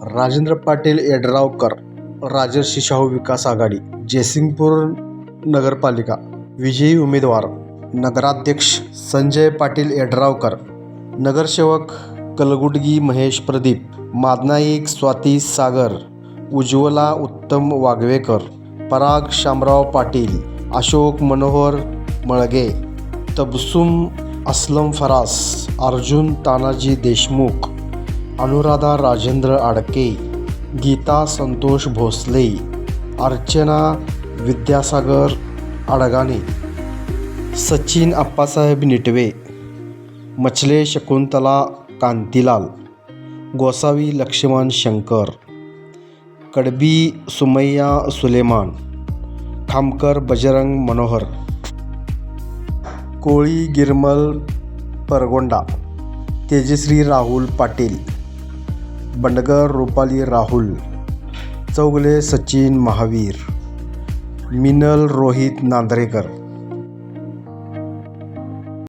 राजेंद्र पाटील येडरावकर राजर्षी शाहू विकास आघाडी जयसिंगपूर नगरपालिका विजयी उमेदवार नगराध्यक्ष संजय पाटील येडरावकर नगरसेवक कलगुडगी महेश प्रदीप मादनाईक स्वाती सागर उज्ज्वला उत्तम वागवेकर पराग शामराव पाटील अशोक मनोहर मळगे तबसुम असलम फरास अर्जुन तानाजी देशमुख अनुराधा राजेंद्र आडके गीता संतोष भोसले अर्चना विद्यासागर अडगाणे सचिन आप्पासाहेब निटवे मछले शकुंतला कांतीलाल गोसावी लक्ष्मण शंकर कडबी सुमय्या सुलेमान खामकर बजरंग मनोहर कोळी गिरमल परगोंडा तेजश्री राहुल पाटील बंडगर रुपाली राहुल चौगले सचिन महावीर मिनल रोहित नांद्रेकर.